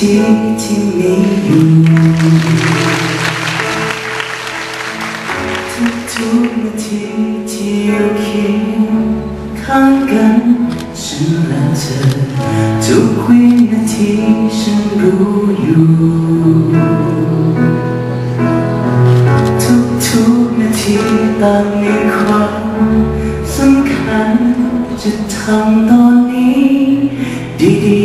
ทุกวินาทีที่มีอยู่ทุกๆนาทีที่อยู่เคียงข้างกันฉันและเธอทุกวินาทีฉันรู้อยู่ทุกๆนาทีต่างมีความสำคัญจะทำตอนนี้ดี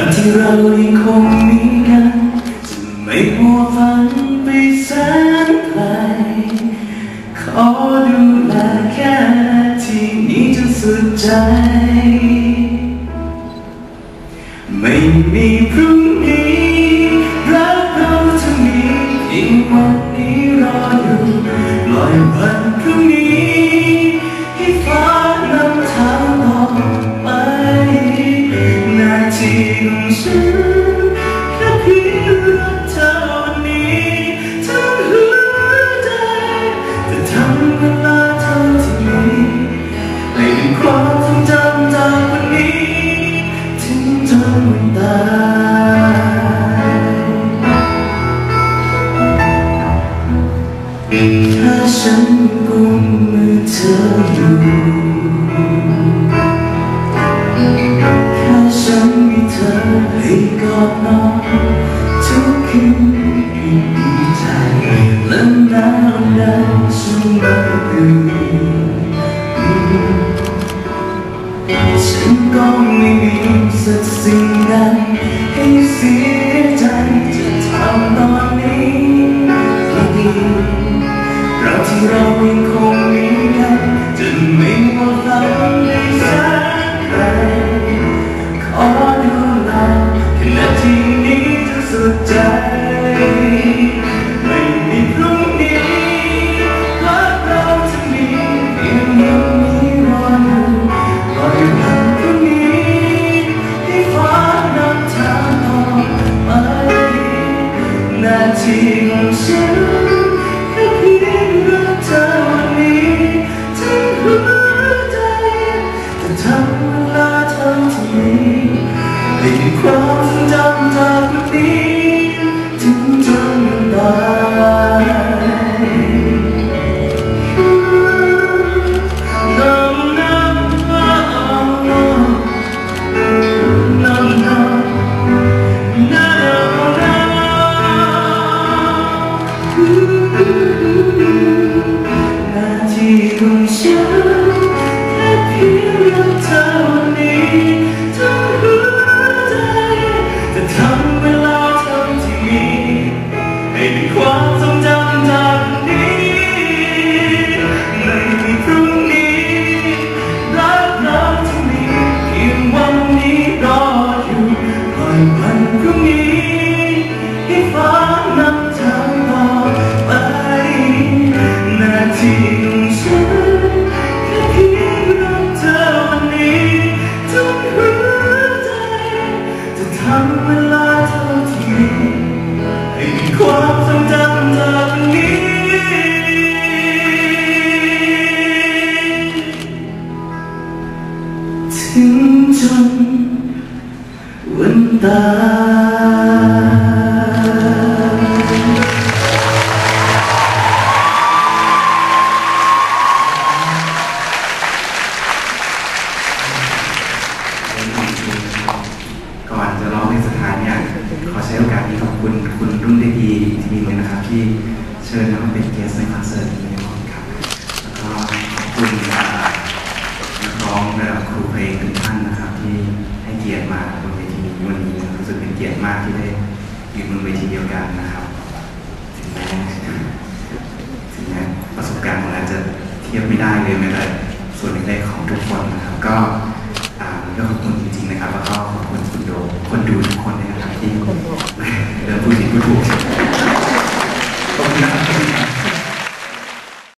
าบที่เรายังคงมีกัน จะไม่มัวฝันไปแสนไกลขอดูแลแค่ที่นี้จนสุดใจ ไม่มีพรุ่งนี้รักเราจะมีเพียงวันนี้รออยู่ลอยวันพรุ่งนี้ ตาย ถ้าฉันกุมมือเธออยู่แค่ฉันมีเธอให้กอดนอนทุกคืนให้ดีใจและหนาวในช่วงไม่ตื่นฉันก็ไม่มี สั ของฉันแค่เพียงรักเธอวันนี้ทั้งหัวใจจะทำเวลาท่าที่มีให้เป็นความทรงจำจากวันนี้ไม่มีพรุ่งนี้รักเราจะมีเพียงวันนี้รออยู่ปล่อยวันพรุ่งนี้ให้ฟ้านำทางต่อไปนาที ทำเวลาเท่าที่มีให้มีความทรงจำจากวันนี้ ถึงจนวันตาย คุณคุณรุ่นได้ดีทีมเลยนะครับที่เชิญมาเป็นเกสในคอนเสิร์ตนี้นะครับแล้วก็ขอบคุณนักร้องระครูเพลงทุกท่านนะครับที่ให้เกียรติมาบนเวทีนี้วันนี้รู้สึกเป็นเกียรติมากที่ได้อยืนบนเวทีเดียวกันนะครับถึงแม้ถึงแม้ประสบการณ์ของอาจะเทียบไม่ได้เลยแม้แต่ส่วนเล็กๆของทุกคนนะครับ ก็อ่าก็ขอบคุณจริงๆนะครับ แล้วก็ขอบคุณคุณโด ค